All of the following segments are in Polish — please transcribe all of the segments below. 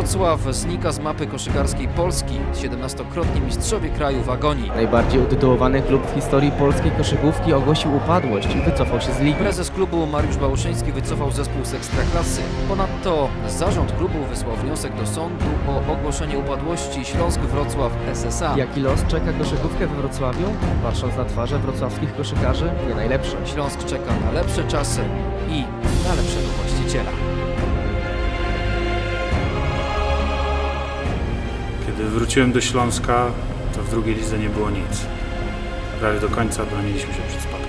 Wrocław znika z mapy koszykarskiej Polski. 17-krotni mistrzowie kraju w agonii. Najbardziej utytułowany klub w historii polskiej koszykówki ogłosił upadłość i wycofał się z ligi. Prezes klubu Mariusz Bałuszyński wycofał zespół z Ekstraklasy. Ponadto zarząd klubu wysłał wniosek do sądu o ogłoszenie upadłości Śląsk-Wrocław SSA. Jaki los czeka koszykówkę we Wrocławiu? Patrząc na twarze wrocławskich koszykarzy, nie najlepsze. Śląsk czeka na lepsze czasy i na lepszego właściciela. Kiedy wróciłem do Śląska, to w drugiej lidze nie było nic. Prawie do końca broniliśmy się przed spadkiem.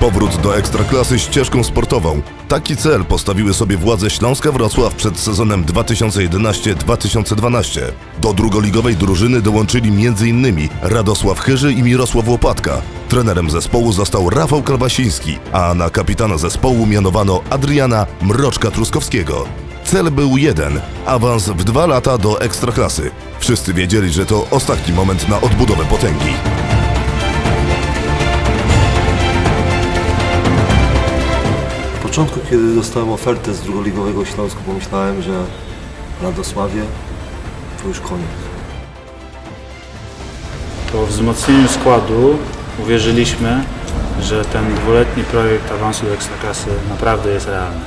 Powrót do Ekstraklasy ścieżką sportową. Taki cel postawiły sobie władze Śląska Wrocław przed sezonem 2011-2012. Do drugoligowej drużyny dołączyli m.in. Radosław Chyży i Mirosław Łopatka. Trenerem zespołu został Rafał Kalbasiński, a na kapitana zespołu mianowano Adriana Mroczka-Truskowskiego. Cel był jeden – awans w dwa lata do Ekstraklasy. Wszyscy wiedzieli, że to ostatni moment na odbudowę potęgi. Początku, kiedy dostałem ofertę z drugoligowego Śląsku, pomyślałem, że Radosławie to już koniec. Po wzmocnieniu składu uwierzyliśmy, że ten dwuletni projekt awansu do Ekstraklasy naprawdę jest realny.